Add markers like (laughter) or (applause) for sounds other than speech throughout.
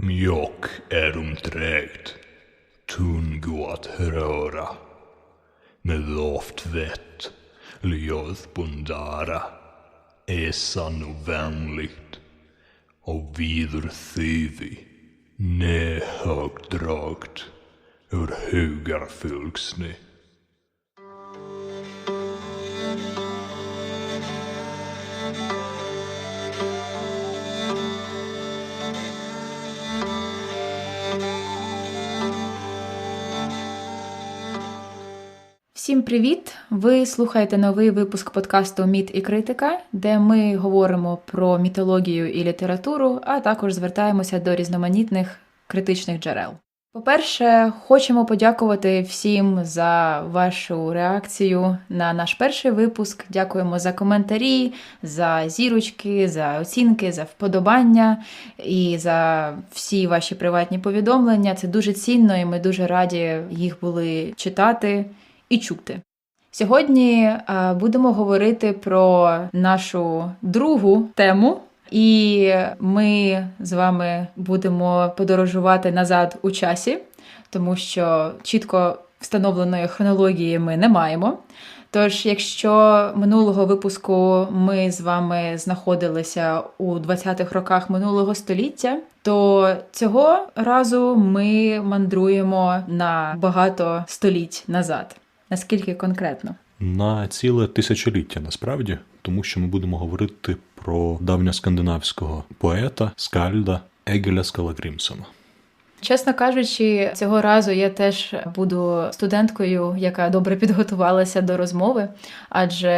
Mjock är trägt, tungo att röra, Med lovt vett, ljusbundara, esan och vänligt. Och viderthyvi, nehögdragt ur hugar fylksne. Всім привіт! Ви слухаєте новий випуск подкасту Міт і критика, де ми говоримо про мітологію і літературу, а також звертаємося до різноманітних критичних джерел. По-перше, хочемо подякувати всім за вашу реакцію на наш перший випуск. Дякуємо за коментарі, за зірочки, за оцінки, за вподобання і за всі ваші приватні повідомлення. Це дуже цінно, і ми дуже раді їх були читати і чути. Сьогодні е, будемо говорити про нашу другу тему, і ми з вами будемо подорожувати назад у часі, тому що чітко встановленої хронології ми не маємо. Тож, якщо минулого випуску ми з вами знаходилися у 20-х роках минулого століття, то цього разу ми мандруємо на багато століть назад. Наскільки конкретно? на ціле тисячоліття насправді, тому що ми будемо говорити про давньоскандинавського поета Скальда Егеля Скалагрімсона. Чесно кажучи, цього разу я теж буду студенткою, яка добре підготувалася до розмови, адже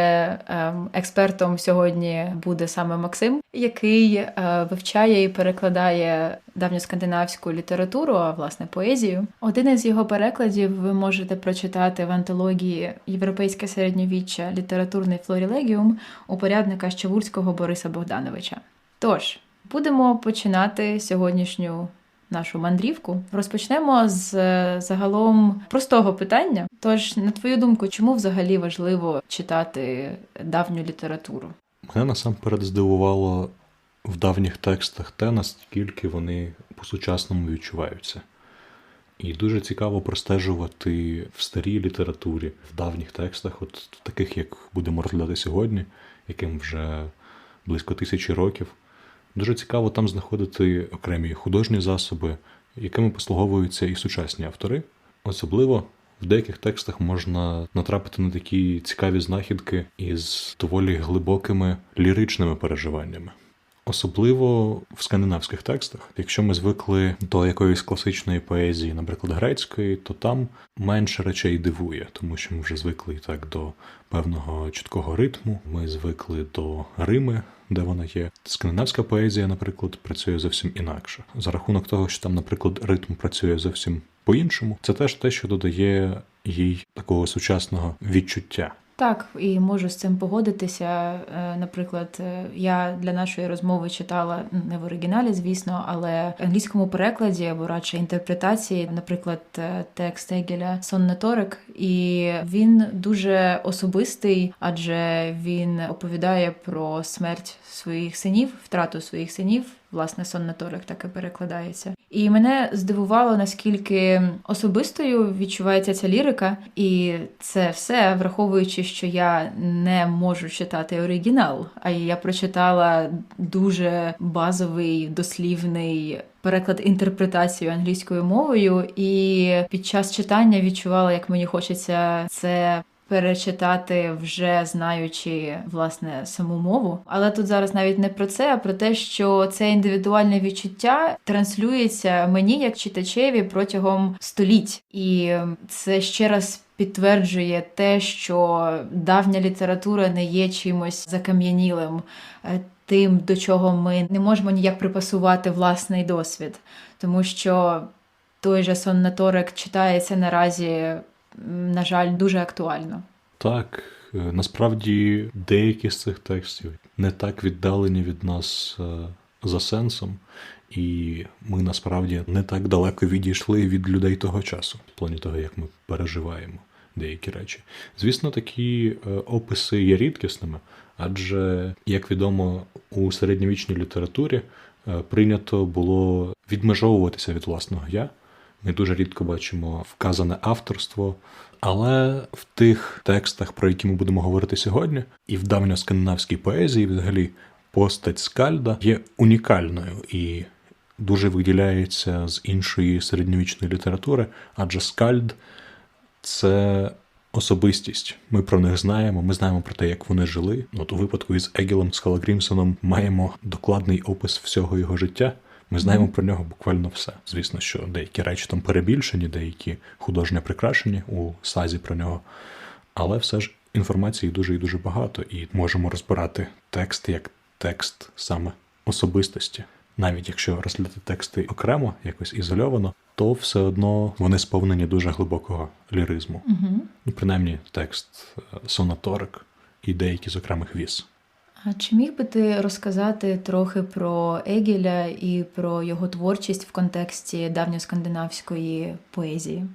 ем, експертом сьогодні буде саме Максим, який е, вивчає і перекладає давньоскандинавську літературу, а власне поезію. Один із його перекладів ви можете прочитати в антології Європейське середньовіччя літературний флорілегіум у порядника Щавульського Бориса Богдановича. Тож будемо починати сьогоднішню нашу мандрівку. Розпочнемо з е, загалом простого питання. Тож, на твою думку, чому взагалі важливо читати давню літературу? Мене насамперед здивувало в давніх текстах те, наскільки вони по-сучасному відчуваються. І дуже цікаво простежувати в старій літературі, в давніх текстах, от таких, як будемо розглядати сьогодні, яким вже близько тисячі років. Дуже цікаво там знаходити окремі художні засоби, якими послуговуються і сучасні автори. Особливо в деяких текстах можна натрапити на такі цікаві знахідки із доволі глибокими ліричними переживаннями. Особливо в скандинавських текстах, якщо ми звикли до якоїсь класичної поезії, наприклад, грецької, то там менше речей дивує, тому що ми вже звикли і так до певного чіткого ритму. Ми звикли до Рими, де вона є. Скандинавська поезія, наприклад, працює зовсім інакше. За рахунок того, що там, наприклад, ритм працює зовсім по-іншому, це теж те, що додає їй такого сучасного відчуття. Так, і можу з цим погодитися. Е, наприклад, е, я для нашої розмови читала не в оригіналі, звісно, але в англійському перекладі або радше інтерпретації, наприклад, е, текст Егеля Соннеторик, і він дуже особистий, адже він оповідає про смерть своїх синів, втрату своїх синів. Власне, соннаторик так і перекладається. І мене здивувало, наскільки особистою відчувається ця лірика, і це все враховуючи, що я не можу читати оригінал, а я прочитала дуже базовий дослівний. Переклад інтерпретацію англійською мовою, і під час читання відчувала, як мені хочеться це перечитати, вже знаючи власне саму мову. Але тут зараз навіть не про це, а про те, що це індивідуальне відчуття транслюється мені як читачеві протягом століть, і це ще раз. Підтверджує те, що давня література не є чимось закам'янілим, е, тим, до чого ми не можемо ніяк припасувати власний досвід, тому що той же соннаторик читається наразі на жаль, дуже актуально. Так, е, насправді деякі з цих текстів не так віддалені від нас е, за сенсом, і ми насправді не так далеко відійшли від людей того часу, в плані того, як ми переживаємо деякі речі. Звісно, такі е, описи є рідкісними, адже, як відомо, у середньовічній літературі прийнято було відмежовуватися від власного я. Ми дуже рідко бачимо вказане авторство, але в тих текстах, про які ми будемо говорити сьогодні, і в давньоскандинавській поезії, взагалі, постать скальда є унікальною і дуже виділяється з іншої середньовічної літератури, адже скальд це особистість. Ми про них знаємо, ми знаємо про те, як вони жили. От у випадку із Егілом Скалагрімсоном маємо докладний опис всього його життя. Ми знаємо про нього буквально все. Звісно, що деякі речі там перебільшені, деякі художньо прикрашені у сазі про нього. Але все ж інформації дуже і дуже багато, і можемо розбирати текст як текст саме особистості. Навіть якщо розглядати тексти окремо, якось ізольовано, то все одно вони сповнені дуже глибокого ліризму. Угу. Ну, принаймні, текст е, сонаторик і деякі з окремих віз. А чи міг би ти розказати трохи про Егіля і про його творчість в контексті давньоскандинавської поезії?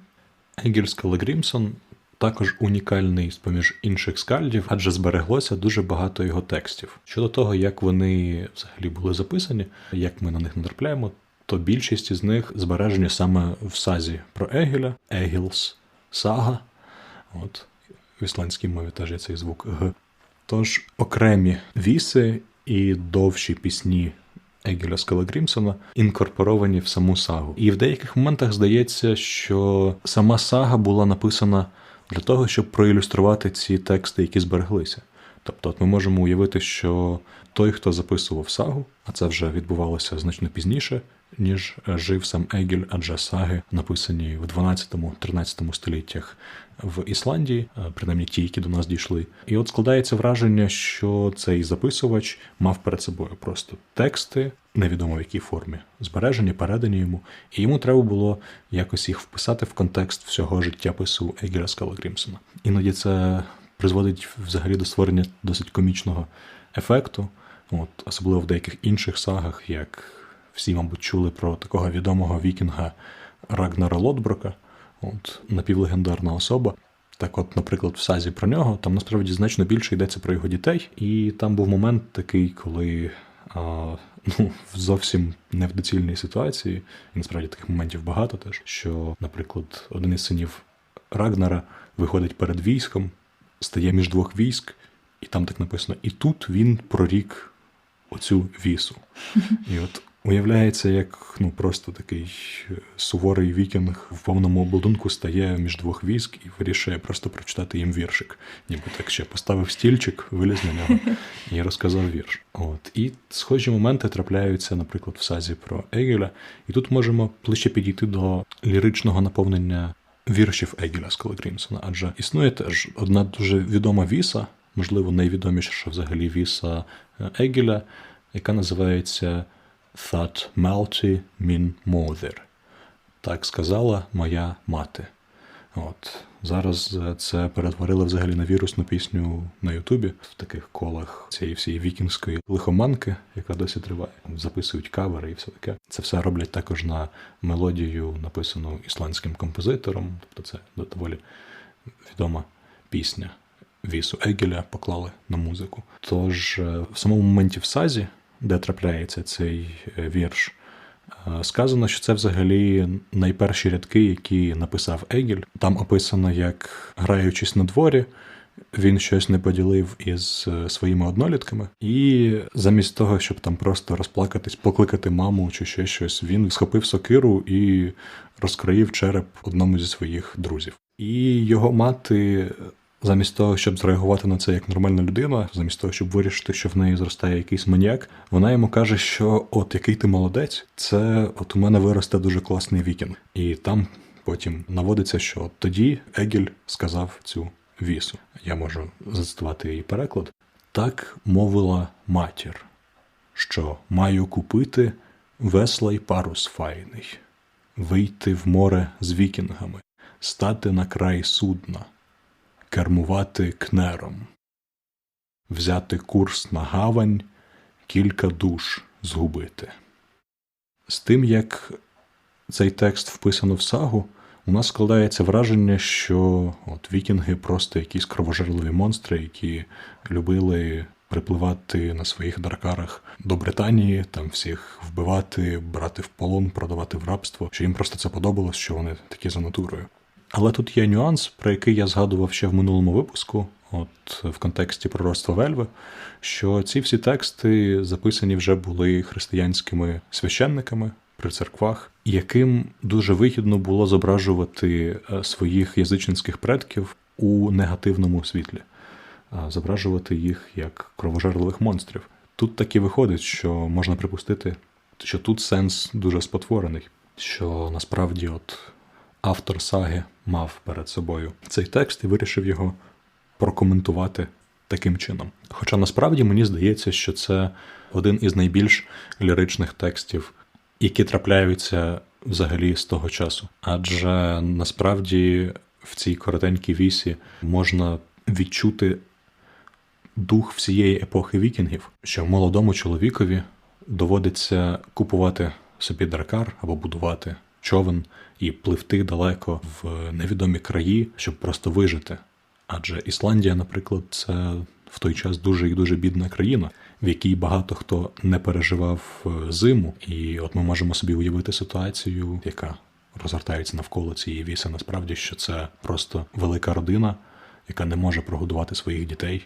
Егіль Скалагрімсон також унікальний з поміж інших скальдів, адже збереглося дуже багато його текстів. Щодо того, як вони взагалі були записані, як ми на них натрапляємо, то більшість із них збережені саме в сазі про Егіля, Егілс, Сага. От в ісландській мові теж є цей звук Г. Тож окремі віси і довші пісні Егіля Скалагрімсона інкорпоровані в саму сагу. І в деяких моментах здається, що сама сага була написана для того, щоб проілюструвати ці тексти, які збереглися. Тобто, от ми можемо уявити, що той, хто записував сагу, а це вже відбувалося значно пізніше, ніж жив сам Егіль, адже саги написані в 12-13 століттях в Ісландії, е, принаймні ті, які до нас дійшли. І от складається враження, що цей записувач мав перед собою просто тексти, невідомо в якій формі, збережені, передані йому, і йому треба було якось їх вписати в контекст всього життєпису Егіля Скалагрімсона. Іноді це призводить взагалі до створення досить комічного ефекту, от особливо в деяких інших сагах, як всі, мабуть, чули про такого відомого вікінга Рагнара Лотброка, от напівлегендарна особа. Так, от, наприклад, в сазі про нього там насправді значно більше йдеться про його дітей, і там був момент такий, коли а, ну, в зовсім не в доцільній ситуації, і насправді таких моментів багато теж, що, наприклад, один із синів Рагнара виходить перед військом, стає між двох військ, і там так написано: і тут він прорік оцю вісу. І от уявляється, як ну просто такий суворий вікінг в повному обладунку стає між двох військ і вирішує просто прочитати їм віршик. Ніби так ще поставив стільчик, виліз на нього (laughs) і розказав вірш. От і схожі моменти трапляються, наприклад, в сазі про Егеля. І тут можемо ближче підійти до ліричного наповнення віршів Егіля Скалагрімсона, адже існує теж одна дуже відома віса, можливо, найвідоміша взагалі віса Егіля, яка називається That Malti Min Mother. Так сказала моя мати. От. Зараз це перетворили взагалі на вірусну пісню на Ютубі в таких колах цієї всієї вікінської лихоманки, яка досі триває. Записують кавери і все таке. Це все роблять також на мелодію, написану ісландським композитором. Тобто це доволі відома пісня. Вісу Егеля поклали на музику. Тож в самому моменті в Сазі, де трапляється цей вірш, сказано, що це взагалі найперші рядки, які написав Егіль. Там описано, як граючись на дворі, він щось не поділив із своїми однолітками, і замість того, щоб там просто розплакатись, покликати маму чи ще щось, він схопив сокиру і розкроїв череп одному зі своїх друзів. І його мати Замість того, щоб зреагувати на це як нормальна людина, замість того, щоб вирішити, що в неї зростає якийсь маніяк, вона йому каже, що от який ти молодець, це от у мене виросте дуже класний вікінг. І там потім наводиться, що от тоді Егіль сказав цю вісу. Я можу зацитувати її переклад. Так мовила матір, що маю купити весла й парус файний, вийти в море з вікінгами, стати на край судна кермувати кнером, взяти курс на гавань, кілька душ згубити. З тим, як цей текст вписано в сагу, у нас складається враження, що от вікінги просто якісь кровожерливі монстри, які любили припливати на своїх дракарах до Британії, там всіх вбивати, брати в полон, продавати в рабство. Що їм просто це подобалось, що вони такі за натурою. Але тут є нюанс, про який я згадував ще в минулому випуску, от в контексті пророцтва Вельви, що ці всі тексти записані вже були християнськими священниками при церквах, яким дуже вигідно було зображувати е, своїх язичницьких предків у негативному світлі, зображувати їх як кровожерливих монстрів. Тут таки виходить, що можна припустити, що тут сенс дуже спотворений, що насправді от автор саги мав перед собою цей текст і вирішив його прокоментувати таким чином. Хоча насправді мені здається, що це один із найбільш ліричних текстів, які трапляються взагалі з того часу. Адже насправді в цій коротенькій вісі можна відчути дух всієї епохи вікінгів, що молодому чоловікові доводиться купувати собі дракар або будувати човен і пливти далеко в невідомі краї, щоб просто вижити. Адже Ісландія, наприклад, це в той час дуже і дуже бідна країна, в якій багато хто не переживав е, зиму. І от ми можемо собі уявити ситуацію, яка розгортається навколо цієї віси. Насправді, що це просто велика родина, яка не може прогодувати своїх дітей,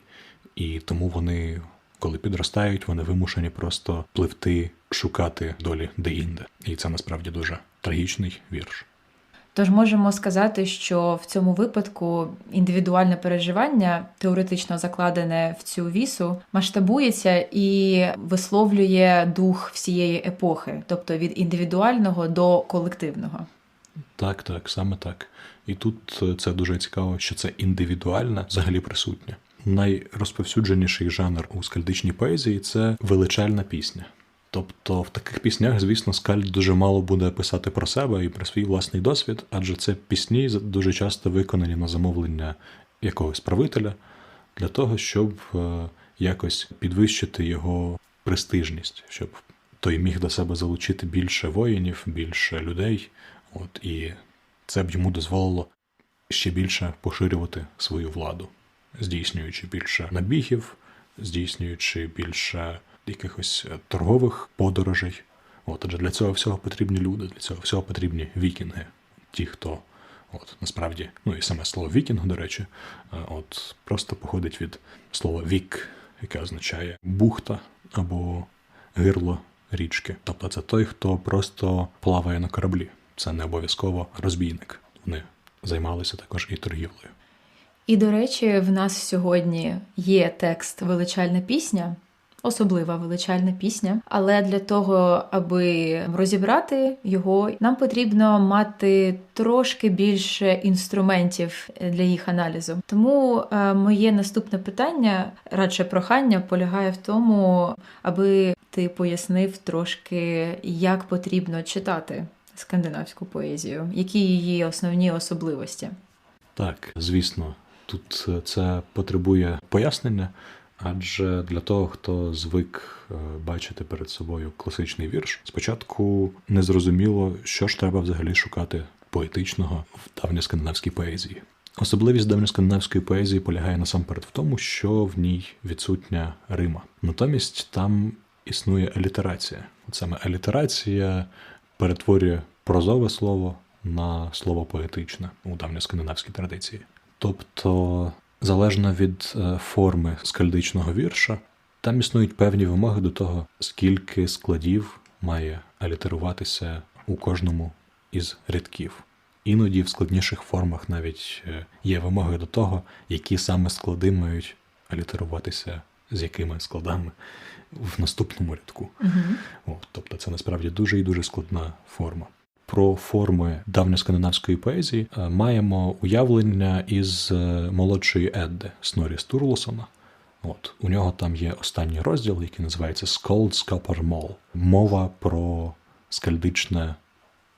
і тому вони, коли підростають, вони вимушені просто пливти, шукати долі де-інде. І це насправді дуже трагічний вірш. Тож можемо сказати, що в цьому випадку індивідуальне переживання, теоретично закладене в цю вісу, масштабується і висловлює дух всієї епохи, тобто від індивідуального до колективного. Так, так, саме так. І тут е, це дуже цікаво, що це індивідуальне взагалі присутнє. Найрозповсюдженіший жанр у скальдичній поезії це величальна пісня. Тобто в таких піснях, звісно, скальд дуже мало буде писати про себе і про свій власний досвід, адже це пісні дуже часто виконані на замовлення якогось правителя для того, щоб е, якось підвищити його престижність, щоб той міг до себе залучити більше воїнів, більше людей. От і це б йому дозволило ще більше поширювати свою владу, здійснюючи більше набігів, здійснюючи більше якихось е, торгових подорожей. От, Адже для цього всього потрібні люди, для цього всього потрібні вікінги. Ті, хто от, насправді, ну і саме слово вікінг, до речі, е, от просто походить від слова вік, яке означає бухта або гирло річки. Тобто це той, хто просто плаває на кораблі. Це не обов'язково розбійник. Вони займалися також і торгівлею. І, до речі, в нас сьогодні є текст Величальна пісня, особлива величальна пісня. Але для того, аби розібрати його, нам потрібно мати трошки більше інструментів для їх аналізу. Тому е, моє наступне питання, радше прохання, полягає в тому, аби ти пояснив трошки, як потрібно читати скандинавську поезію, які її основні особливості. Так, звісно, тут це потребує пояснення. Адже для того, хто звик е, бачити перед собою класичний вірш, спочатку не зрозуміло, що ж треба взагалі шукати поетичного в давньоскандинавській поезії. Особливість давньоскандинавської поезії полягає насамперед в тому, що в ній відсутня Рима. Натомість там існує алітерація. От саме алітерація перетворює прозове слово на слово поетичне у давньоскандинавській традиції. Тобто залежно від е, форми скальдичного вірша, там існують певні вимоги до того, скільки складів має алітеруватися у кожному із рядків. Іноді в складніших формах навіть е, є вимоги до того, які саме склади мають алітеруватися з якими складами в наступному рядку. Угу. От, Тобто це насправді дуже і дуже складна форма про форми давньоскандинавської поезії е, маємо уявлення із е, молодшої Едди Снорі Стурлосона. От у нього там є останній розділ, який називається Сколдскапармол мова про скальдичне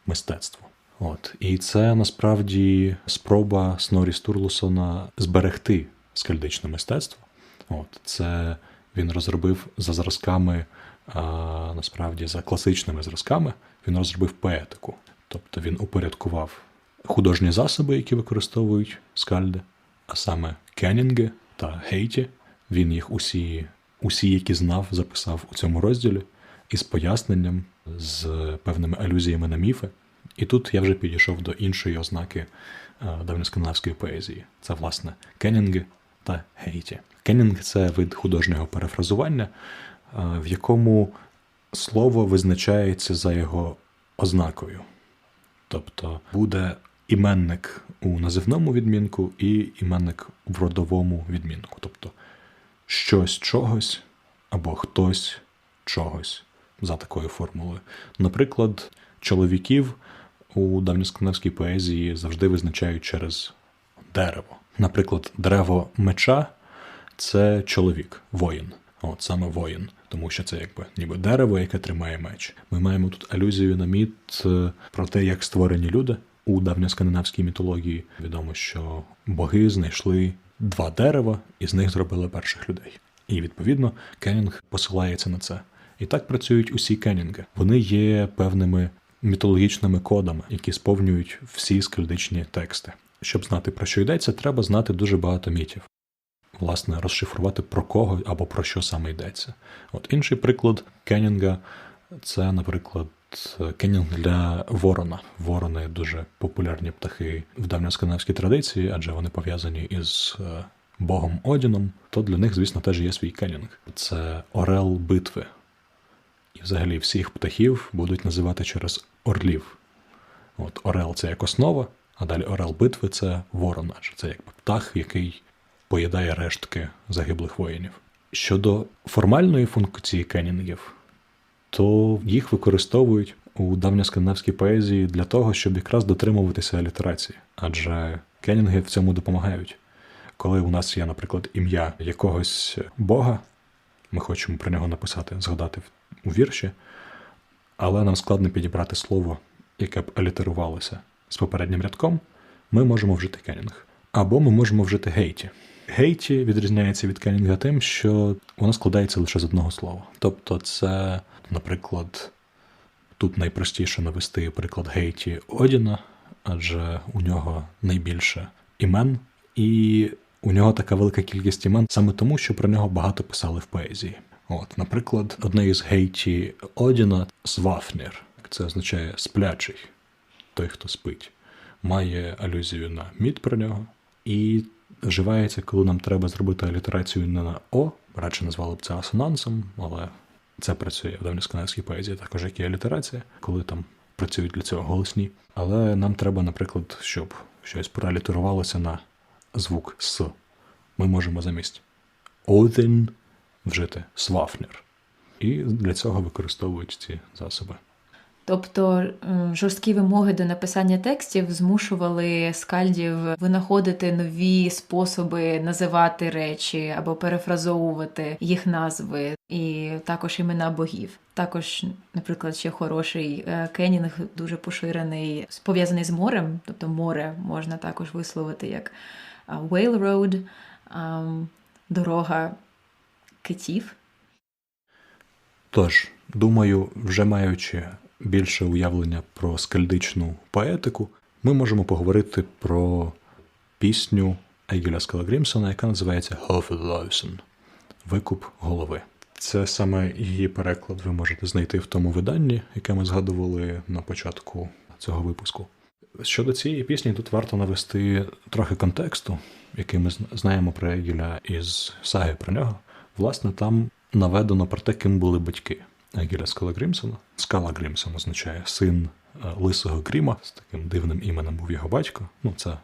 мистецтво. От і це насправді спроба Снорі Стурлусона зберегти скальдичне мистецтво. От це він розробив за зразками, а, насправді за класичними зразками він розробив поетику. Тобто він упорядкував художні засоби, які використовують скальди, а саме кенінги та гейті. Він їх усі усі, які знав, записав у цьому розділі із поясненням, з певними алюзіями на міфи. І тут я вже підійшов до іншої ознаки е, давньоскандинавської поезії. Це, власне, кенінги та гейті. Кенінг це вид художнього перефразування, е, в якому слово визначається за його ознакою. Тобто буде іменник у називному відмінку і іменник в родовому відмінку. Тобто щось чогось або хтось чогось за такою формулою. Наприклад, чоловіків у давньоскандинавській поезії завжди визначають через дерево. Наприклад, дерево меча це чоловік, воїн. От саме воїн, тому що це якби ніби дерево, яке тримає меч. Ми маємо тут алюзію на міт е, про те, як створені люди у давньоскандинавській мітології. Відомо, що боги знайшли два дерева і з них зробили перших людей. І відповідно Кеннінг посилається на це. І так працюють усі кеннінги. Вони є певними мітологічними кодами, які сповнюють всі скальдичні тексти. Щоб знати про що йдеться, треба знати дуже багато мітів. Власне, розшифрувати про кого або про що саме йдеться. От інший приклад кеннінга це, наприклад, кеннінг для ворона. Ворони дуже популярні птахи в давньоскандинавській традиції, адже вони пов'язані із е, богом Одіном. То для них, звісно, теж є свій кеннінг. Це орел битви. І взагалі всіх птахів будуть називати через орлів. От Орел це як основа, а далі орел битви це ворон, адже це як птах, який поїдає рештки загиблих воїнів. Щодо формальної функції кенінгів, то їх використовують у давньоскандинавській поезії для того, щоб якраз дотримуватися алітерації. Адже кенінги в цьому допомагають. Коли у нас є, наприклад, ім'я якогось бога, ми хочемо про нього написати, згадати у вірші, але нам складно підібрати слово, яке б алітерувалося з попереднім рядком, ми можемо вжити кенінг. Або ми можемо вжити гейті. Гейті відрізняється від кенінга тим, що воно складається лише з одного слова. Тобто, це, наприклад, тут найпростіше навести приклад гейті Одіна, адже у нього найбільше імен, і у нього така велика кількість імен саме тому, що про нього багато писали в поезії. От, наприклад, одне із гейті Одіна Свафнір. Це означає сплячий, той, хто спить, має алюзію на мід про нього і вживається, коли нам треба зробити алітерацію не на О, радше назвали б це асонансом, але це працює в давньоскандинавській поезії, також як і алітерація, коли там працюють для цього голосні. Але нам треба, наприклад, щоб щось проалітерувалося на звук С. Ми можемо замість Один вжити Свафнір. І для цього використовують ці засоби. Тобто жорсткі вимоги до написання текстів змушували скальдів винаходити нові способи називати речі або перефразовувати їх назви, і також імена богів. Також, наприклад, ще хороший е, кенінг дуже поширений, пов'язаний з морем, тобто море можна також висловити як whale road, дорога китів. Тож, думаю, вже маючи більше уявлення про скальдичну поетику, ми можемо поговорити про пісню Егіля Скалагрімсона, яка називається Hofellausen Викуп голови. Це саме її переклад ви можете знайти в тому виданні, яке ми згадували на початку цього випуску. Щодо цієї пісні, тут варто навести трохи контексту, який ми знаємо про Егіля із саги про нього. Власне, там наведено про те, ким були батьки Егіля Скала Грімсона. Скала Грімсон означає син е, Лисого Гріма, з таким дивним іменем був його батько. Ну, це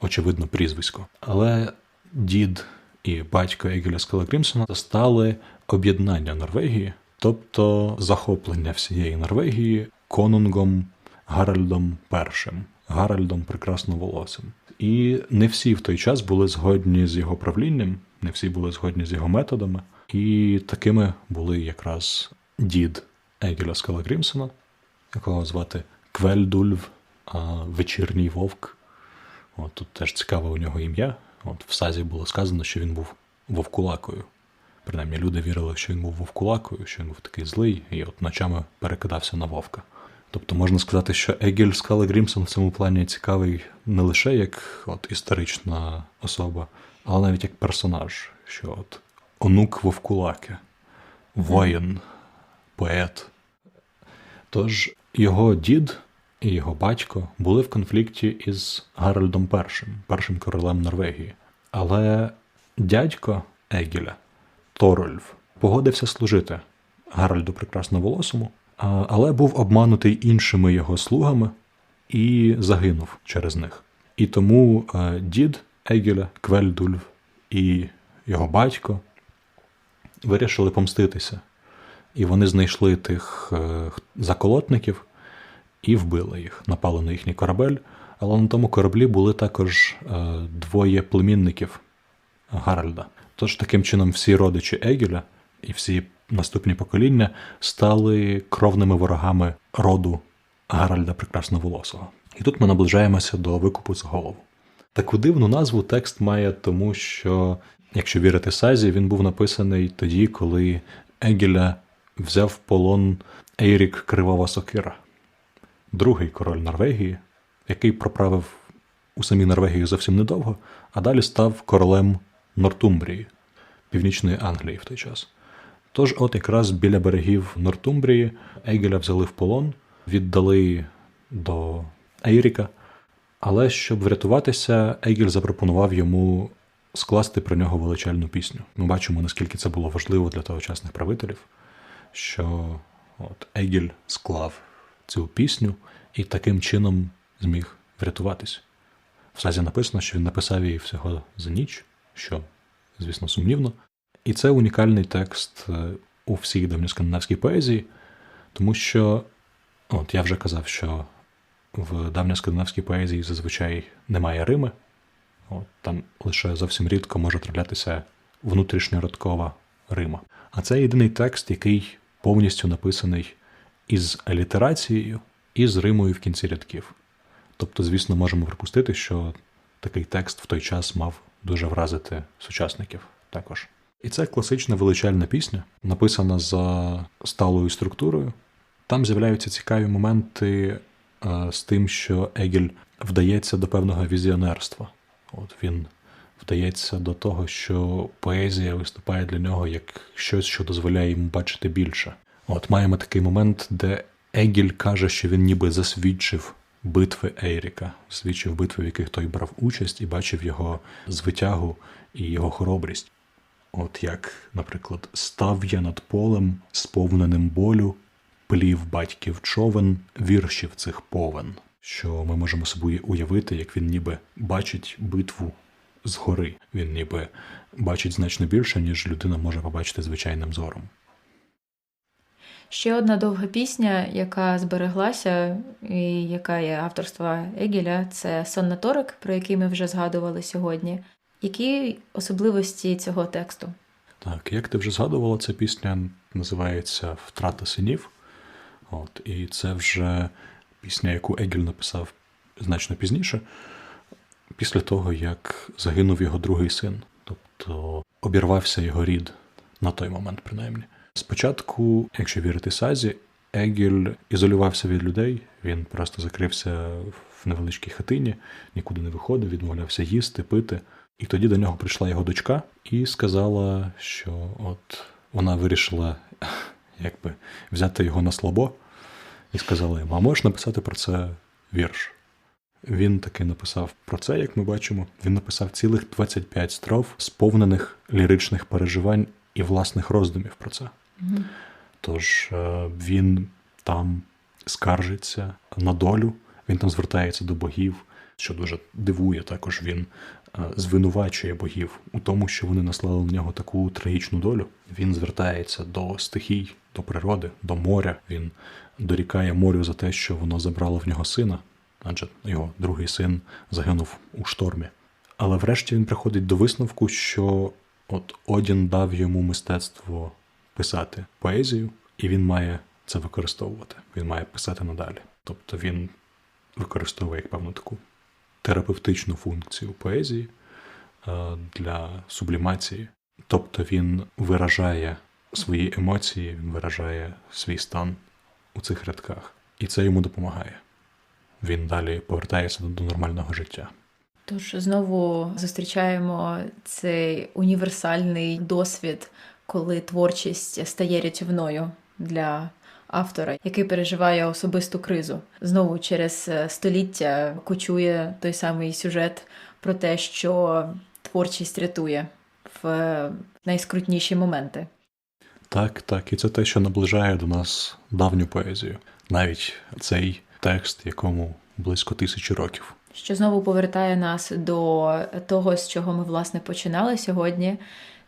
очевидно прізвисько. Але дід і батько Егіля Скала Грімсона стали об'єднання Норвегії, тобто захоплення всієї Норвегії конунгом Гаральдом І, Гаральдом Прекрасноволосим. І не всі в той час були згодні з його правлінням, не всі були згодні з його методами. І такими були якраз дід Егіля Скала Грімсона, якого звати Квельдульв, а вечірній вовк. От Тут теж цікаве у нього ім'я. От В Сазі було сказано, що він був вовкулакою. Принаймні, люди вірили, що він був вовкулакою, що він був такий злий, і от ночами перекидався на вовка. Тобто можна сказати, що Егіль Скала Грімсон в цьому плані цікавий не лише як от історична особа, але навіть як персонаж, що от онук Вовкулаки, воїн, поет. Тож його дід і його батько були в конфлікті із Гаральдом І, першим королем Норвегії. Але дядько Егіля, Торольф, погодився служити Гаральду Прекрасноволосому, але був обманутий іншими його слугами і загинув через них. І тому е, дід Егіля, Квельдульф і його батько вирішили помститися. І вони знайшли тих е, заколотників і вбили їх, напали на їхній корабель. Але на тому кораблі були також е, двоє племінників Гаральда. Тож таким чином всі родичі Егіля і всі наступні покоління стали кровними ворогами роду Гаральда Прекрасноволосого. І тут ми наближаємося до викупу з голову. Таку дивну назву текст має, тому що, якщо вірити Сазі, він був написаний тоді, коли Егіля взяв полон Ейрік Кривава Сокира, другий король Норвегії, який проправив у самій Норвегії зовсім недовго, а далі став королем Нортумбрії, Північної Англії в той час. Тож, от якраз біля берегів Нортумбрії Егеля взяли в полон, віддали до Ейріка, але щоб врятуватися, Егіль запропонував йому скласти про нього величальну пісню. Ми бачимо, наскільки це було важливо для тогочасних правителів, що от Егіль склав цю пісню і таким чином зміг врятуватись. В сазі написано, що він написав її всього за ніч, що, звісно, сумнівно. І це унікальний текст е, у всій давньоскандинавській поезії, тому що, от я вже казав, що в давньоскандинавській поезії зазвичай немає Рими, от, там лише зовсім рідко може траплятися внутрішньородкова Рима. А це єдиний текст, який повністю написаний із алітерацією і з Римою в кінці рядків. Тобто, звісно, можемо припустити, що такий текст в той час мав дуже вразити сучасників також. І це класична величальна пісня, написана за сталою структурою. Там з'являються цікаві моменти е, з тим, що Егель вдається до певного візіонерства. От він вдається до того, що поезія виступає для нього як щось, що дозволяє йому бачити більше. От маємо такий момент, де Егіль каже, що він ніби засвідчив битви Ейріка, свідчив битви, в яких той брав участь, і бачив його звитягу і його хоробрість. От як, наприклад, став я над полем, сповненим болю, плів батьків човен, віршів цих повен, що ми можемо собі уявити, як він ніби бачить битву згори. Він ніби бачить значно більше, ніж людина може побачити звичайним зором. Ще одна довга пісня, яка збереглася, і яка є авторства Егіля, це Соннаторик, про який ми вже згадували сьогодні. Які особливості цього тексту? Так, як ти вже згадувала, ця пісня називається Втрата синів. От, і це вже пісня, яку Егіль написав значно пізніше, після того, як загинув його другий син, тобто обірвався його рід на той момент, принаймні. Спочатку, якщо вірити Сазі, Егіль ізолювався від людей, він просто закрився в невеличкій хатині, нікуди не виходив, відмовлявся їсти, пити. І тоді до нього прийшла його дочка і сказала, що от вона вирішила (laughs) якби взяти його на слабо, і сказала йому: а можеш написати про це вірш? Він таки написав про це, як ми бачимо. Він написав цілих 25 строф, сповнених ліричних переживань і власних роздумів про це. Тож е, він там скаржиться на долю, він там звертається до богів, що дуже дивує. Також він е, звинувачує богів у тому, що вони наслали на нього таку трагічну долю. Він звертається до стихій, до природи, до моря. Він дорікає морю за те, що воно забрало в нього сина, адже його другий син загинув у штормі. Але врешті він приходить до висновку, що от Одін дав йому мистецтво писати поезію, і він має це використовувати. Він має писати надалі. Тобто він використовує як певну таку терапевтичну функцію поезії е, для сублімації. Тобто він виражає свої емоції, він виражає свій стан у цих рядках, і це йому допомагає. Він далі повертається до нормального життя. Тож знову зустрічаємо цей універсальний досвід, коли творчість стає рятівною для автора, який переживає особисту кризу. Знову через е, століття кочує той самий сюжет про те, що творчість рятує в е, найскрутніші моменти. Так, так, і це те, що наближає до нас давню поезію. Навіть цей текст, якому близько тисячі років. Що знову повертає нас до того, з чого ми власне починали сьогодні.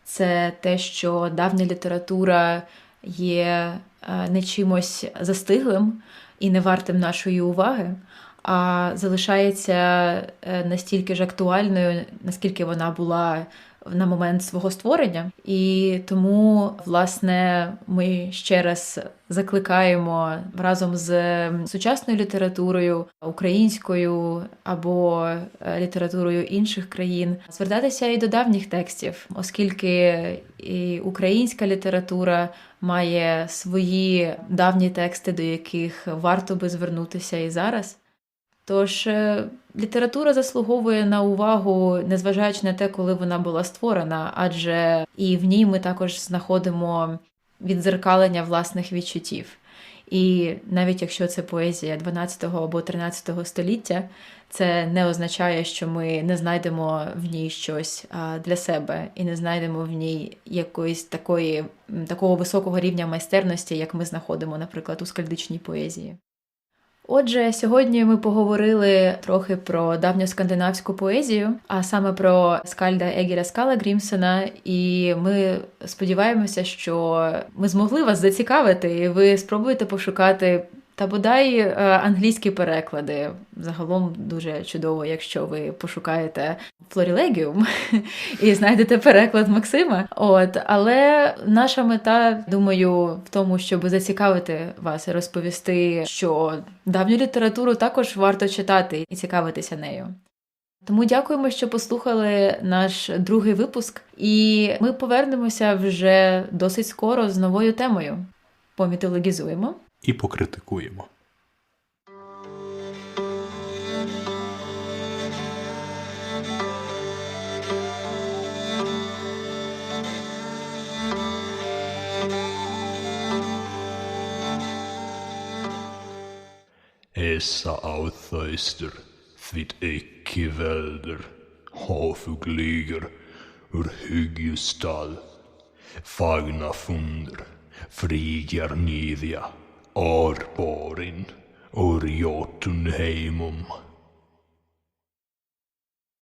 Це те, що давня література є е, не чимось застиглим і не вартим нашої уваги, а залишається е, настільки ж актуальною, наскільки вона була на момент свого створення. І тому, власне, ми ще раз закликаємо разом з сучасною літературою, українською або е, літературою інших країн звертатися і до давніх текстів, оскільки і українська література має свої давні тексти, до яких варто би звернутися і зараз. Тож е, література заслуговує на увагу, незважаючи на те, коли вона була створена, адже і в ній ми також знаходимо відзеркалення власних відчуттів. І навіть якщо це поезія 12 або 13 століття, це не означає, що ми не знайдемо в ній щось для себе і не знайдемо в ній якоїсь такої такого високого рівня майстерності, як ми знаходимо, наприклад, у скальдичній поезії. Отже, сьогодні ми поговорили трохи про давньоскандинавську поезію, а саме про скальда Егіра Скала Грімсона. І ми сподіваємося, що ми змогли вас зацікавити, і ви спробуєте пошукати та бодай е, англійські переклади. Загалом дуже чудово, якщо ви пошукаєте Флорілегіум (laughs) і знайдете переклад Максима. От, але наша мета, думаю, в тому, щоб зацікавити вас і розповісти, що давню літературу також варто читати і цікавитися нею. Тому дякуємо, що послухали наш другий випуск, і ми повернемося вже досить скоро з новою темою. Помітологізуємо і покритикуємо. Essa authöster, þvitt ekki velder, hafugliger, ur hyggjustall, fagna funder, frigar niðja, arborin, uriotun heimum.